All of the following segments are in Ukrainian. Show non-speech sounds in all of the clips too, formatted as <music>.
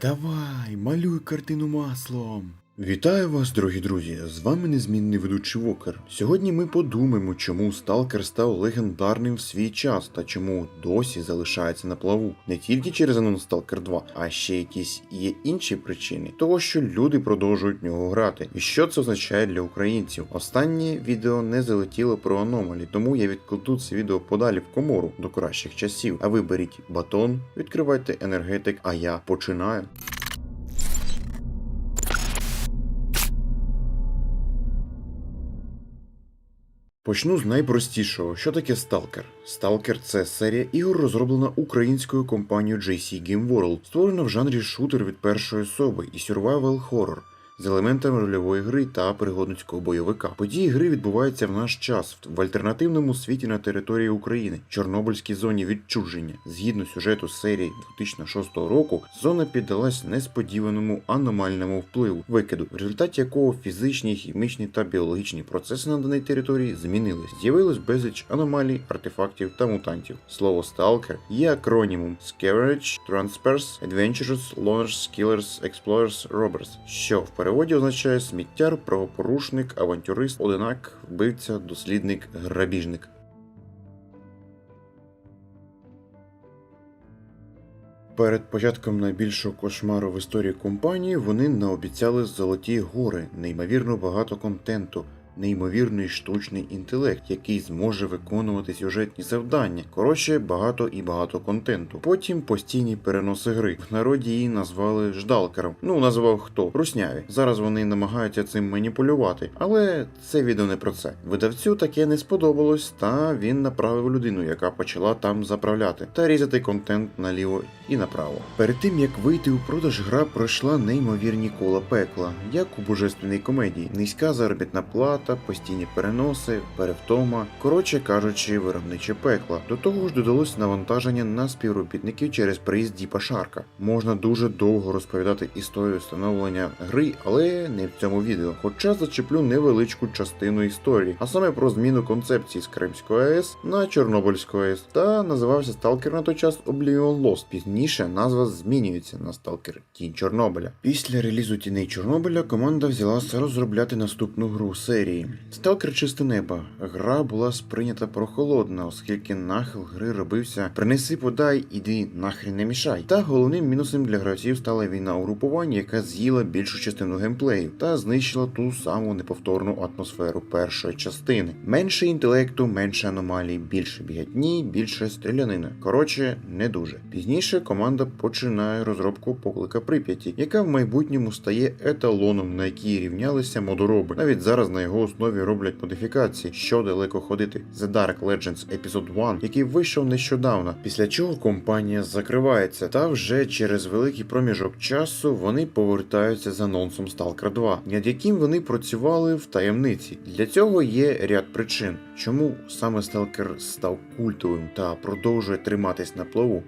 Давай, малюй картину маслом. Вітаю вас, дорогі друзі! З вами незмінний ведучий Вокер. Сьогодні ми подумаємо, чому Сталкер став легендарним в свій час та чому досі залишається на плаву. Не тільки через анонс Сталкер 2, а ще якісь є інші причини того, що люди продовжують в нього грати. І що це означає для українців? Останнє відео не залетіло про аномалі, тому я відкладу це відео подалі в комору до кращих часів. А ви беріть батон, відкривайте енергетик, а я починаю. Почну з найпростішого. Що таке Stalker? Stalker – це серія ігор, розроблена українською компанією JC Game World, створена в жанрі шутер від першої особи і survival horror. З елементами рольової гри та пригодницького бойовика. Події гри відбуваються в наш час в альтернативному світі на території України, Чорнобильській зоні відчуження. Згідно сюжету серії 2006 року, зона піддалась несподіваному аномальному впливу, викиду, в результаті якого фізичні, хімічні та біологічні процеси на даній території змінились. З'явилось безліч аномалій, артефактів та мутантів. Слово Stalker є акронімом Scavenge, Transperse, Adventurers, Loners, Killers, Explorers, Robbers, що в переводі означає сміттяр, правопорушник, авантюрист, одинак, вбивця, дослідник, грабіжник. Перед початком найбільшого кошмару в історії компанії вони наобіцяли золоті гори, неймовірно багато контенту, неймовірний штучний інтелект, який зможе виконувати сюжетні завдання. Коротше, багато і багато контенту. Потім постійні переноси гри. В народі її назвали ждалкером. Ну, назвав хто? Русняві. Зараз вони намагаються цим маніпулювати, але це відео не про це. Видавцю таке не сподобалось, та він направив людину, яка почала там заправляти та різати контент наліво і направо. Перед тим як вийти у продаж, гра пройшла неймовірні кола пекла, як у божественній комедії, низька заробітна плата, постійні переноси, перевтома, коротше кажучи, виробниче пекло. До того ж додалось навантаження на співробітників через приїзд Діпа Шарка. Можна дуже довго розповідати історію становлення гри, але не в цьому відео. Хоча зачеплю невеличку частину історії, а саме про зміну концепції з Кримської АЕС на Чорнобильську АЕС. Та називався Сталкер на той час Oblivion Lost. Пізніше назва змінюється на Сталкер Тінь Чорнобиля. Після релізу тіней Чорнобиля команда взялася розробляти наступну гру серії. Сталкер Чисте небо. Гра була сприйнята прохолодно, оскільки нахил гри робився Принеси подай, іди нахрен не мішай. Та головним мінусом для гравців стала війна угрупування, яка з'їла більшу частину геймплею та знищила ту саму неповторну атмосферу першої частини. Менше інтелекту, менше аномалій, більше бігатні, більше стрілянина. Коротше, не дуже. Пізніше команда починає розробку поклика Прип'яті, яка в майбутньому стає еталоном, на якій рівнялися модороби. Навіть зараз на його основі роблять модифікації, що далеко ходити. The Dark Legends Episode 1, який вийшов нещодавно, після чого компанія закривається, та вже через великий проміжок часу вони повертаються з анонсом Stalker 2, над яким вони працювали в таємниці. Для цього є ряд причин, чому саме Stalker став культовим та продовжує триматись на плаву.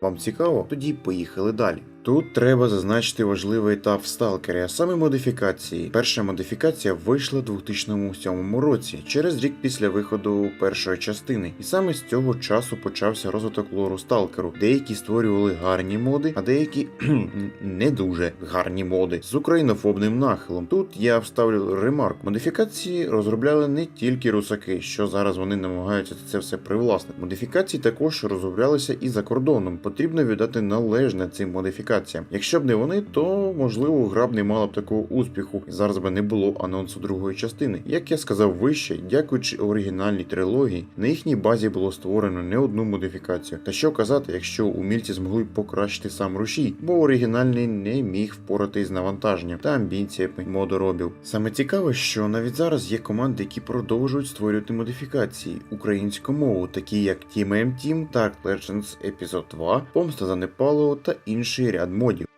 Вам цікаво? Тоді поїхали далі. Тут треба зазначити важливий етап в сталкері, а саме модифікації. Перша модифікація вийшла у 2007 році, через рік після виходу першої частини. І саме з цього часу почався розвиток лору сталкеру. Деякі створювали гарні моди, а деякі <clears throat> не дуже гарні моди з українофобним нахилом. Тут я вставлю ремарк. Модифікації розробляли не тільки русаки, що зараз вони намагаються це все привласнити. Модифікації також розроблялися і за кордоном. Потрібно віддати належне цим модифікаціям. Якщо б не вони, то можливо гра б не мала б такого успіху, зараз би не було анонсу другої частини. Як я сказав вище, дякуючи оригінальній трилогії, на їхній базі було створено не одну модифікацію. Та що казати, якщо умільці змогли покращити сам рушій, бо оригінальний не міг впоратись з навантаженням та амбіціями модоробів. Саме цікаве, що навіть зараз є команди, які продовжують створювати модифікації українську мову, такі як Team M Team, Dark Legends Episode 2, Помста Занепалого та інший ряд модів.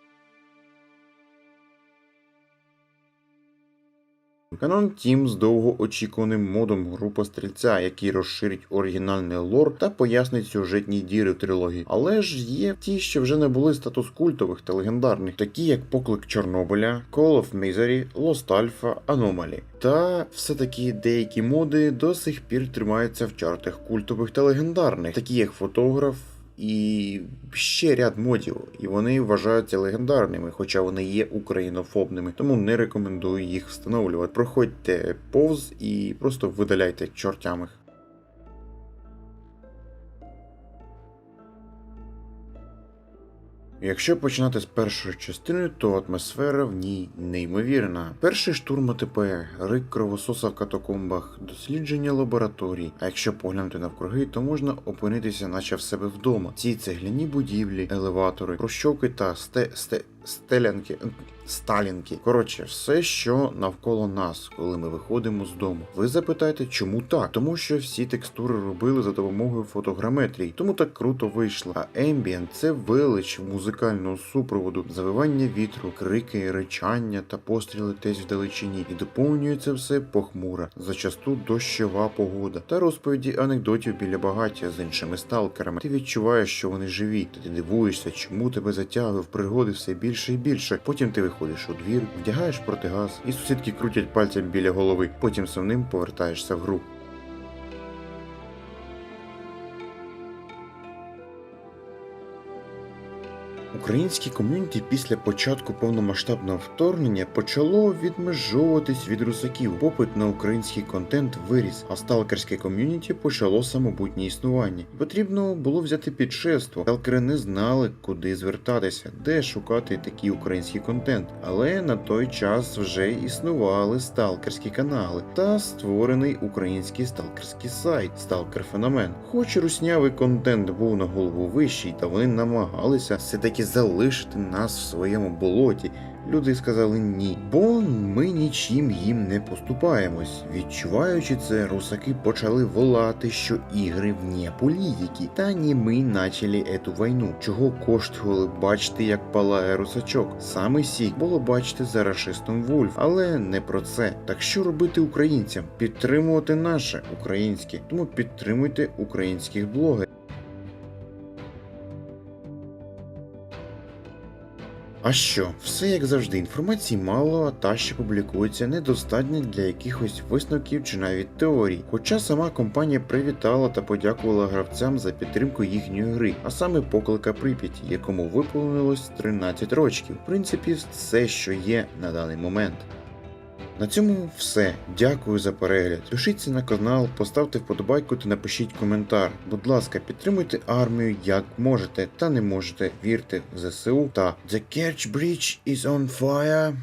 Canon Team з довгоочікуваним модом група стрільця, який розширить оригінальний лор та пояснить сюжетні діри в трилогії. Але ж є ті, що вже не були статус культових та легендарних, такі як Поклик Чорнобиля, Call of Misery, Lost Alpha, Anomaly. Та все-таки деякі моди до сих пір тримаються в чартах культових та легендарних, такі як фотограф. І ще ряд модів, і вони вважаються легендарними, хоча вони є українофобними, тому не рекомендую їх встановлювати. Проходьте повз і просто видаляйте к Якщо починати з першої частини, то атмосфера в ній неймовірна. Перший штурм ОТП, рик кровососа в катакомбах, дослідження лабораторій. А якщо поглянути навкруги, то можна опинитися, наче в себе вдома. Ці цегляні будівлі, елеватори, прощовки та сте, сте, стелянки. Сталінки. Коротше, все, що навколо нас, коли ми виходимо з дому. Ви запитаєте, чому так? Тому що всі текстури робили за допомогою фотограметрії, тому так круто вийшло. А ембієнт це велич музикального супроводу, завивання вітру, крики, речання та постріли десь вдалечині. І доповнюється все похмура, зачасту дощова погода та розповіді анекдотів біля багаття з іншими сталкерами. Ти відчуваєш, що вони живі, та ти дивуєшся, чому тебе затягує в пригоди все більше і більше. Потім ти виходиш у двір, вдягаєш протигаз, і сусідки крутять пальцем біля голови. Потім сумним повертаєшся в гру. Українське ком'юніті після початку повномасштабного вторгнення почало відмежовуватись від русаків. Попит на український контент виріс, а сталкерське ком'юніті почало самобутнє існування. Потрібно було взяти під шефство. Сталкери не знали, куди звертатися, де шукати такий український контент. Але на той час вже існували сталкерські канали та створений український сталкерський сайт Сталкер Феномен. Хоч руснявий контент був на голову вищий, та вони намагалися все таки залишити нас в своєму болоті. Люди сказали ні, бо ми нічим їм не поступаємось. Відчуваючи це, русаки почали волати, що ігри вне політики. Та ні ми начали ету війну. Чого коштували бачити, як палає русачок. Саме сік було бачити за рашистом Вульф, але не про це. Так що робити українцям? Підтримувати наше українське. Тому підтримуйте українських блогерів. А що, все як завжди, інформації мало, та, що публікується, недостатньо для якихось висновків чи навіть теорій. Хоча сама компанія привітала та подякувала гравцям за підтримку їхньої гри, а саме поклика Прип'яті, якому виповнилось 13 років. В принципі, все, що є на даний момент. На цьому все. Дякую за перегляд. Пишіться на канал, поставте вподобайку та напишіть коментар. Будь ласка, підтримуйте армію як можете та не можете. Вірте в ЗСУ та The Kerch Bridge is on fire.